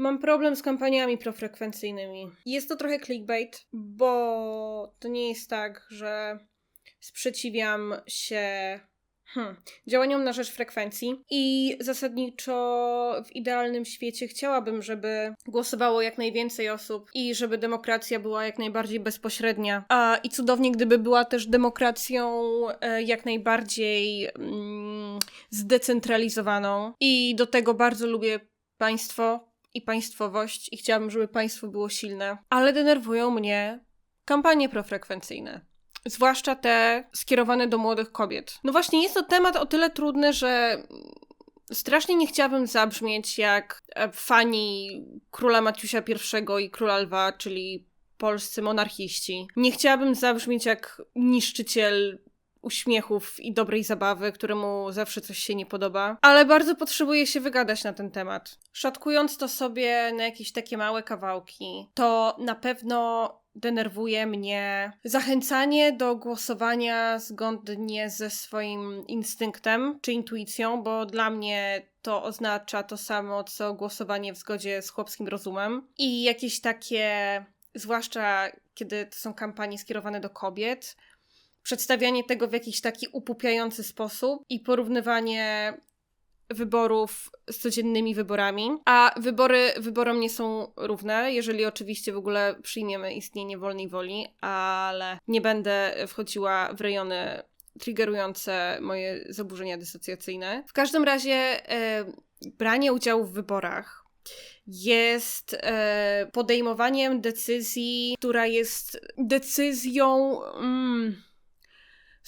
Mam problem z kampaniami profrekwencyjnymi. Jest to trochę clickbait, bo to nie jest tak, że sprzeciwiam się Hmm. Działaniom na rzecz frekwencji i zasadniczo w idealnym świecie chciałabym, żeby głosowało jak najwięcej osób i żeby demokracja była jak najbardziej bezpośrednia. A i cudownie, gdyby była też demokracją e, jak najbardziej mm, zdecentralizowaną. I do tego bardzo lubię państwo i państwowość i chciałabym, żeby państwo było silne. Ale denerwują mnie kampanie profrekwencyjne. Zwłaszcza te skierowane do młodych kobiet. No właśnie, jest to temat o tyle trudny, że strasznie nie chciałabym zabrzmieć jak e, fani króla Maciusia I i króla Lwa, czyli polscy monarchiści. Nie chciałabym zabrzmieć jak niszczyciel uśmiechów i dobrej zabawy, któremu zawsze coś się nie podoba, ale bardzo potrzebuję się wygadać na ten temat. Szatkując to sobie na jakieś takie małe kawałki, to na pewno denerwuje mnie zachęcanie do głosowania zgodnie ze swoim instynktem czy intuicją, bo dla mnie to oznacza to samo, co głosowanie w zgodzie z chłopskim rozumem. I jakieś takie, zwłaszcza kiedy to są kampanie skierowane do kobiet, przedstawianie tego w jakiś taki upupiający sposób i porównywanie wyborów z codziennymi wyborami, a wybory wyborom nie są równe, jeżeli oczywiście w ogóle przyjmiemy istnienie wolnej woli, ale nie będę wchodziła w rejony triggerujące moje zaburzenia dysocjacyjne. W każdym razie e, branie udziału w wyborach jest e, podejmowaniem decyzji, która jest decyzją. Mm,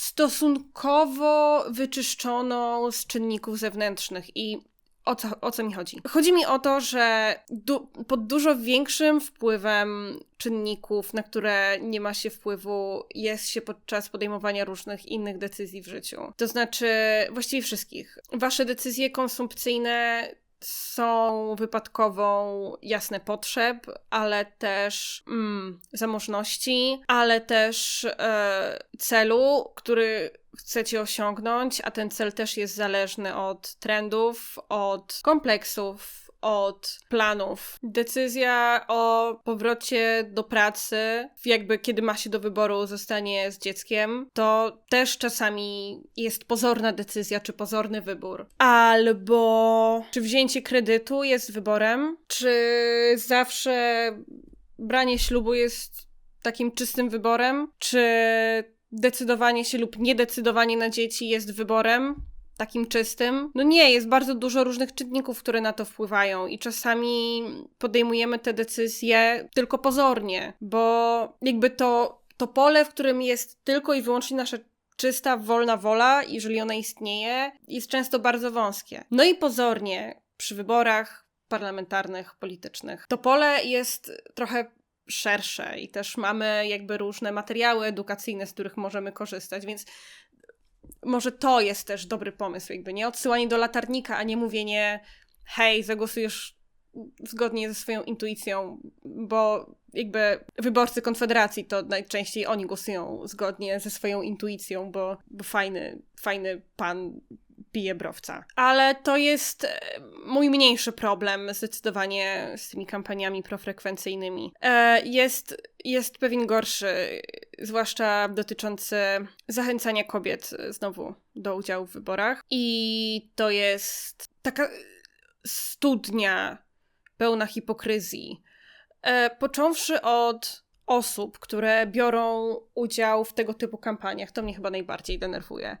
stosunkowo wyczyszczoną z czynników zewnętrznych i o co, o co mi chodzi? Chodzi mi o to, że du pod dużo większym wpływem czynników, na które nie ma się wpływu, jest się podczas podejmowania różnych innych decyzji w życiu. To znaczy, właściwie wszystkich. Wasze decyzje konsumpcyjne są wypadkową jasne potrzeb, ale też mm, zamożności, ale też e, celu, który chcecie osiągnąć, a ten cel też jest zależny od trendów, od kompleksów, od planów. Decyzja o powrocie do pracy, jakby kiedy ma się do wyboru zostanie z dzieckiem, to też czasami jest pozorna decyzja czy pozorny wybór. Albo czy wzięcie kredytu jest wyborem, czy zawsze branie ślubu jest takim czystym wyborem, czy decydowanie się lub niedecydowanie na dzieci jest wyborem, takim czystym. No nie, jest bardzo dużo różnych czynników, które na to wpływają i czasami podejmujemy te decyzje tylko pozornie, bo jakby to, to pole, w którym jest tylko i wyłącznie nasza czysta, wolna wola, jeżeli ona istnieje, jest często bardzo wąskie. No i pozornie przy wyborach parlamentarnych, politycznych. To pole jest trochę szersze i też mamy jakby różne materiały edukacyjne, z których możemy korzystać, więc może to jest też dobry pomysł, jakby nie odsyłanie do latarnika, a nie mówienie hej, zagłosujesz zgodnie ze swoją intuicją, bo jakby wyborcy Konfederacji to najczęściej oni głosują zgodnie ze swoją intuicją, bo, bo fajny, fajny pan pije browca. Ale to jest e, mój mniejszy problem zdecydowanie z tymi kampaniami profrekwencyjnymi. E, jest, jest pewien gorszy, zwłaszcza dotyczący zachęcania kobiet znowu do udziału w wyborach. I to jest taka studnia pełna hipokryzji. E, począwszy od osób, które biorą udział w tego typu kampaniach, to mnie chyba najbardziej denerwuje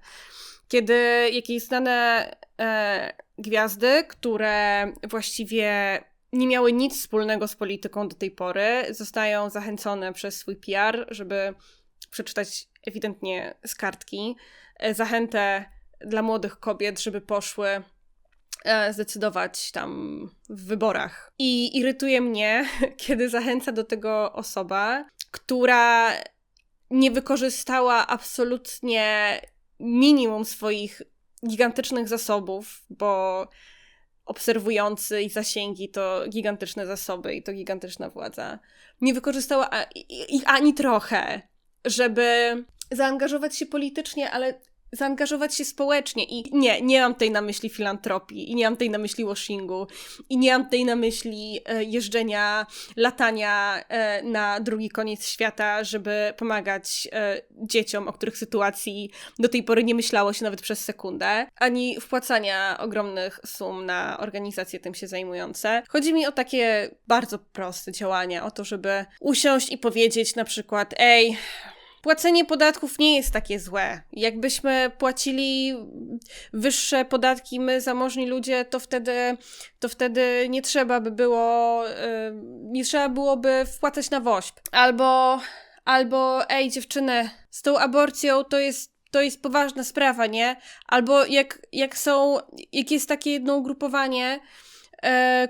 kiedy jakieś znane e, gwiazdy, które właściwie nie miały nic wspólnego z polityką do tej pory, zostają zachęcone przez swój PR, żeby przeczytać ewidentnie z kartki e, zachętę dla młodych kobiet, żeby poszły e, zdecydować tam w wyborach. I irytuje mnie, kiedy zachęca do tego osoba, która nie wykorzystała absolutnie minimum swoich gigantycznych zasobów, bo obserwujący i zasięgi to gigantyczne zasoby i to gigantyczna władza. Nie wykorzystała ich ani trochę, żeby zaangażować się politycznie, ale zaangażować się społecznie. I nie, nie mam tej na myśli filantropii, i nie mam tej na myśli washingu, i nie mam tej na myśli e, jeżdżenia, latania e, na drugi koniec świata, żeby pomagać e, dzieciom, o których sytuacji do tej pory nie myślało się nawet przez sekundę, ani wpłacania ogromnych sum na organizacje tym się zajmujące. Chodzi mi o takie bardzo proste działania, o to, żeby usiąść i powiedzieć na przykład, ej, płacenie podatków nie jest takie złe. Jakbyśmy płacili wyższe podatki my, zamożni ludzie, to wtedy, to wtedy nie trzeba by było, nie trzeba byłoby wpłacać na WOŚP. Albo, albo ej dziewczyny, z tą aborcją to jest to jest poważna sprawa, nie? Albo jak, jak są, jak jest takie jedno ugrupowanie,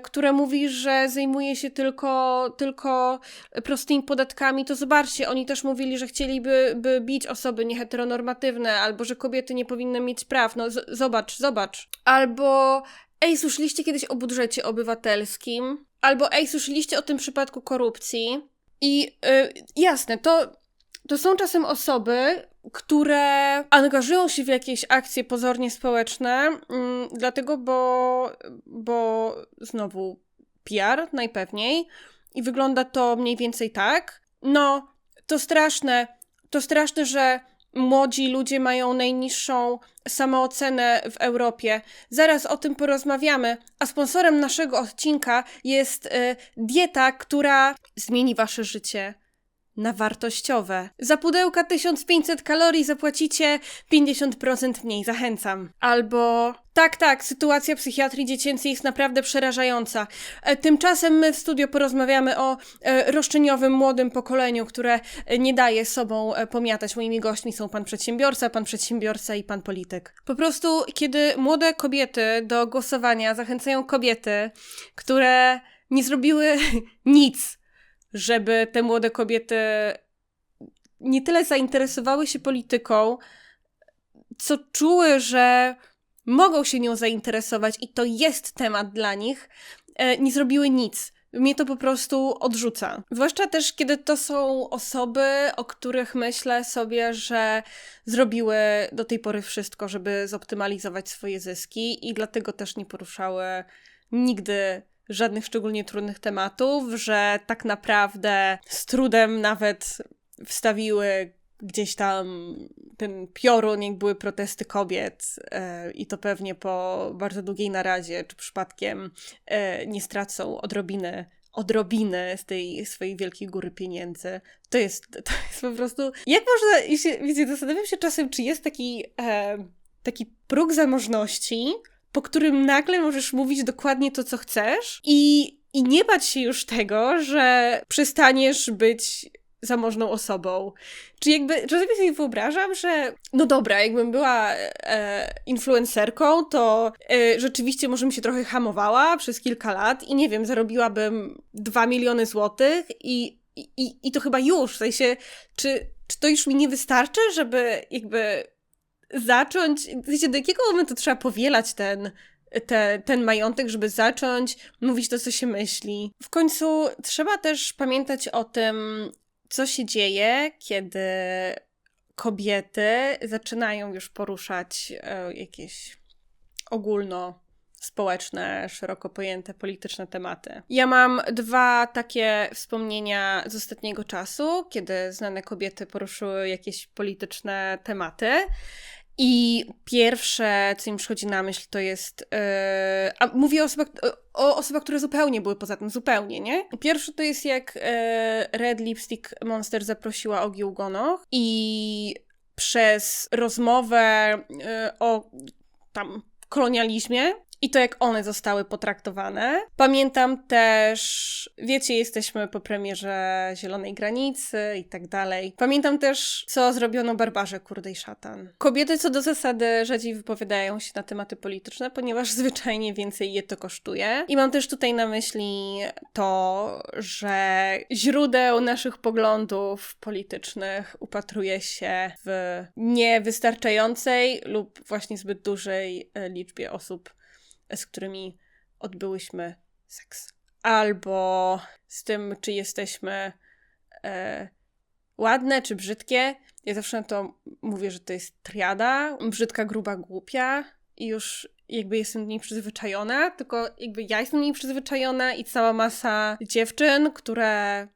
które mówi, że zajmuje się tylko, tylko prostymi podatkami, to zobaczcie, oni też mówili, że chcieliby by bić osoby nieheteronormatywne, albo że kobiety nie powinny mieć praw. No zobacz, zobacz. Albo ej, słyszeliście kiedyś o budżecie obywatelskim? Albo ej, słyszeliście o tym przypadku korupcji? I y, jasne, to, to są czasem osoby, które angażują się w jakieś akcje pozornie społeczne, mm, dlatego, bo, bo znowu PR najpewniej i wygląda to mniej więcej tak. No, to straszne, to straszne, że młodzi ludzie mają najniższą samoocenę w Europie. Zaraz o tym porozmawiamy. A sponsorem naszego odcinka jest y, dieta, która zmieni wasze życie na wartościowe. Za pudełka 1500 kalorii zapłacicie 50% mniej, zachęcam. Albo tak, tak, sytuacja psychiatrii dziecięcej jest naprawdę przerażająca. E, tymczasem my w studio porozmawiamy o e, roszczeniowym młodym pokoleniu, które e, nie daje sobą pomiatać. Moimi gośćmi są pan przedsiębiorca, pan przedsiębiorca i pan polityk. Po prostu, kiedy młode kobiety do głosowania zachęcają kobiety, które nie zrobiły nic żeby te młode kobiety nie tyle zainteresowały się polityką, co czuły, że mogą się nią zainteresować i to jest temat dla nich, e, nie zrobiły nic. Mnie to po prostu odrzuca. Zwłaszcza też, kiedy to są osoby, o których myślę sobie, że zrobiły do tej pory wszystko, żeby zoptymalizować swoje zyski i dlatego też nie poruszały nigdy żadnych szczególnie trudnych tematów, że tak naprawdę z trudem nawet wstawiły gdzieś tam ten piorun, jak były protesty kobiet e, i to pewnie po bardzo długiej naradzie, czy przypadkiem e, nie stracą odrobiny odrobiny z tej swojej wielkiej góry pieniędzy. To jest, to jest po prostu... Jak można... Wiecie, zastanawiam się czasem, czy jest taki, e, taki próg zamożności, po którym nagle możesz mówić dokładnie to, co chcesz i, i nie bać się już tego, że przestaniesz być zamożną osobą. Czy jakby, czasami sobie wyobrażam, że no dobra, jakbym była e, influencerką, to e, rzeczywiście może bym się trochę hamowała przez kilka lat i nie wiem, zarobiłabym 2 miliony złotych i, i, i to chyba już, w sensie, czy, czy to już mi nie wystarczy, żeby jakby zacząć, do jakiego momentu trzeba powielać ten, te, ten majątek, żeby zacząć mówić to, co się myśli. W końcu trzeba też pamiętać o tym, co się dzieje, kiedy kobiety zaczynają już poruszać e, jakieś ogólno społeczne, szeroko pojęte polityczne tematy. Ja mam dwa takie wspomnienia z ostatniego czasu, kiedy znane kobiety poruszyły jakieś polityczne tematy. I pierwsze, co mi przychodzi na myśl, to jest. Yy, a mówię o osobach, o osobach, które zupełnie były poza tym, zupełnie, nie? Pierwsze to jest jak yy, Red Lipstick Monster zaprosiła Ogi Ugonoch i przez rozmowę yy, o tam kolonializmie i to, jak one zostały potraktowane. Pamiętam też, wiecie, jesteśmy po premierze Zielonej Granicy i tak dalej. Pamiętam też, co zrobiono Barbarze Kurdej Szatan. Kobiety co do zasady rzadziej wypowiadają się na tematy polityczne, ponieważ zwyczajnie więcej je to kosztuje. I mam też tutaj na myśli to, że źródeł naszych poglądów politycznych upatruje się w niewystarczającej lub właśnie zbyt dużej e, liczbie osób z którymi odbyłyśmy seks. Albo z tym, czy jesteśmy e, ładne czy brzydkie. Ja zawsze na to mówię, że to jest triada. Brzydka, gruba, głupia. I już jakby jestem do niej przyzwyczajona, tylko jakby ja jestem do niej przyzwyczajona i cała masa dziewczyn, które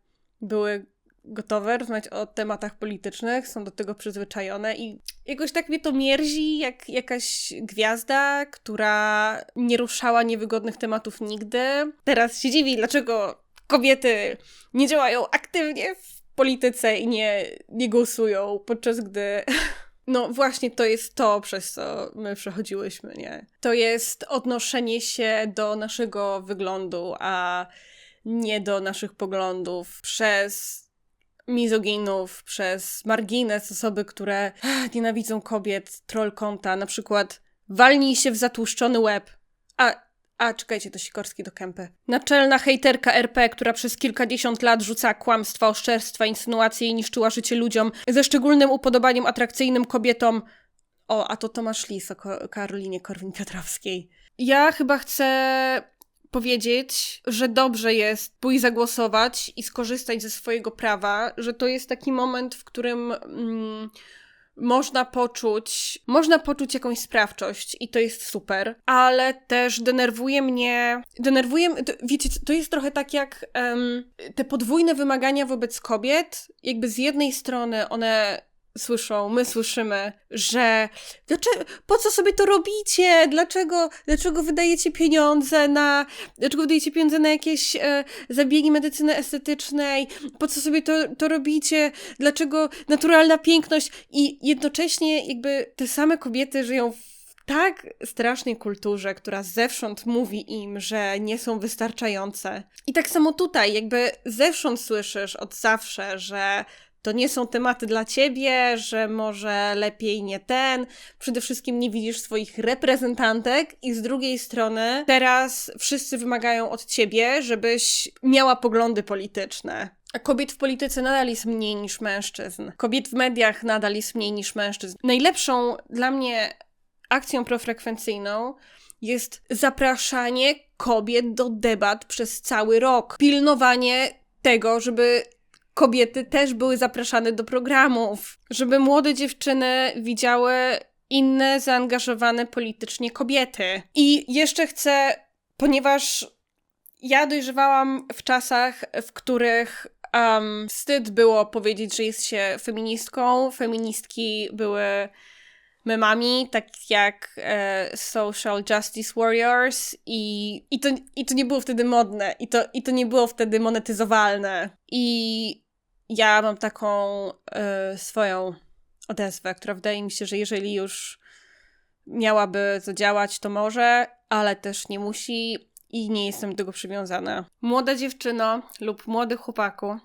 były gotowe rozmawiać o tematach politycznych, są do tego przyzwyczajone i jakoś tak mnie to mierzi, jak jakaś gwiazda, która nie ruszała niewygodnych tematów nigdy. Teraz się dziwi, dlaczego kobiety nie działają aktywnie w polityce i nie, nie głosują, podczas gdy no właśnie to jest to, przez co my przechodziłyśmy, nie? To jest odnoszenie się do naszego wyglądu, a nie do naszych poglądów przez mizoginów, przez margines, osoby, które ach, nienawidzą kobiet, troll konta, na przykład walnij się w zatłuszczony łeb. A a, czekajcie, to Sikorski do kępy. Naczelna hejterka RP, która przez kilkadziesiąt lat rzuca kłamstwa, oszczerstwa, insynuacje i niszczyła życie ludziom, ze szczególnym upodobaniem atrakcyjnym kobietom. O, a to Tomasz Lis o Karolinie Korwin-Piotrowskiej. Ja chyba chcę powiedzieć, że dobrze jest pójść zagłosować i skorzystać ze swojego prawa, że to jest taki moment, w którym... Mm, można poczuć, można poczuć jakąś sprawczość i to jest super, ale też denerwuje mnie, denerwuje, wiecie, to jest trochę tak jak um, te podwójne wymagania wobec kobiet, jakby z jednej strony one słyszą, my słyszymy, że po co sobie to robicie? Dlaczego, dlaczego wydajecie pieniądze na, dlaczego wydajecie pieniądze na jakieś e, zabiegi medycyny estetycznej? Po co sobie to, to robicie? Dlaczego naturalna piękność? I jednocześnie jakby te same kobiety żyją w tak strasznej kulturze, która zewsząd mówi im, że nie są wystarczające. I tak samo tutaj, jakby zewsząd słyszysz od zawsze, że to nie są tematy dla ciebie, że może lepiej nie ten. Przede wszystkim nie widzisz swoich reprezentantek, i z drugiej strony teraz wszyscy wymagają od ciebie, żebyś miała poglądy polityczne. A kobiet w polityce nadal jest mniej niż mężczyzn. Kobiet w mediach nadal jest mniej niż mężczyzn. Najlepszą dla mnie akcją profrekwencyjną jest zapraszanie kobiet do debat przez cały rok. Pilnowanie tego, żeby kobiety też były zapraszane do programów, żeby młode dziewczyny widziały inne zaangażowane politycznie kobiety. I jeszcze chcę, ponieważ ja dojrzewałam w czasach, w których um, wstyd było powiedzieć, że jest się feministką. Feministki były memami, tak jak e, Social Justice Warriors i, i, to, i to nie było wtedy modne i to, i to nie było wtedy monetyzowalne. I ja mam taką y, swoją odezwę, która wydaje mi się, że jeżeli już miałaby to działać, to może, ale też nie musi i nie jestem do tego przywiązana. Młoda dziewczyno lub młody chłopaku,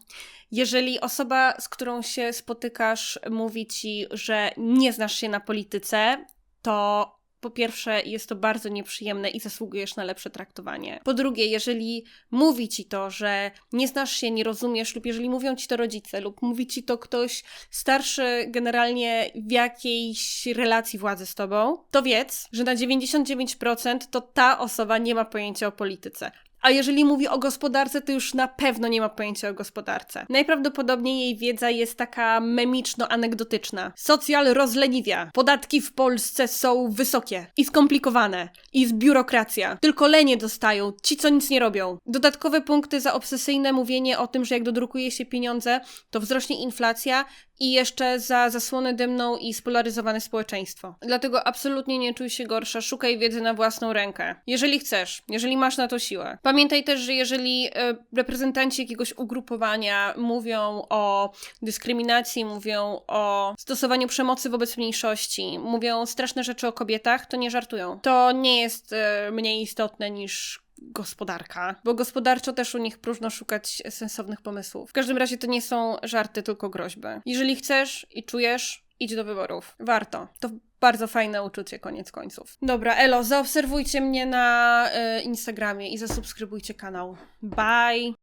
jeżeli osoba, z którą się spotykasz, mówi ci, że nie znasz się na polityce, to po pierwsze, jest to bardzo nieprzyjemne i zasługujesz na lepsze traktowanie. Po drugie, jeżeli mówi ci to, że nie znasz się, nie rozumiesz, lub jeżeli mówią ci to rodzice, lub mówi ci to ktoś starszy generalnie w jakiejś relacji władzy z tobą, to wiedz, że na 99% to ta osoba nie ma pojęcia o polityce. A jeżeli mówi o gospodarce, to już na pewno nie ma pojęcia o gospodarce. Najprawdopodobniej jej wiedza jest taka memiczno-anegdotyczna. Socjal rozleniwia. Podatki w Polsce są wysokie i skomplikowane. I jest biurokracja. Tylko lenie dostają, ci co nic nie robią. Dodatkowe punkty za obsesyjne mówienie o tym, że jak dodrukuje się pieniądze, to wzrośnie inflacja i jeszcze za zasłonę dymną i spolaryzowane społeczeństwo. Dlatego absolutnie nie czuj się gorsza, szukaj wiedzy na własną rękę. Jeżeli chcesz, jeżeli masz na to siłę. Pamiętaj też, że jeżeli y, reprezentanci jakiegoś ugrupowania mówią o dyskryminacji, mówią o stosowaniu przemocy wobec mniejszości, mówią straszne rzeczy o kobietach, to nie żartują. To nie jest y, mniej istotne niż gospodarka, bo gospodarczo też u nich próżno szukać sensownych pomysłów. W każdym razie to nie są żarty, tylko groźby. Jeżeli chcesz i czujesz, idź do wyborów. Warto. To bardzo fajne uczucie, koniec końców. Dobra, Elo, zaobserwujcie mnie na y, Instagramie i zasubskrybujcie kanał. Bye!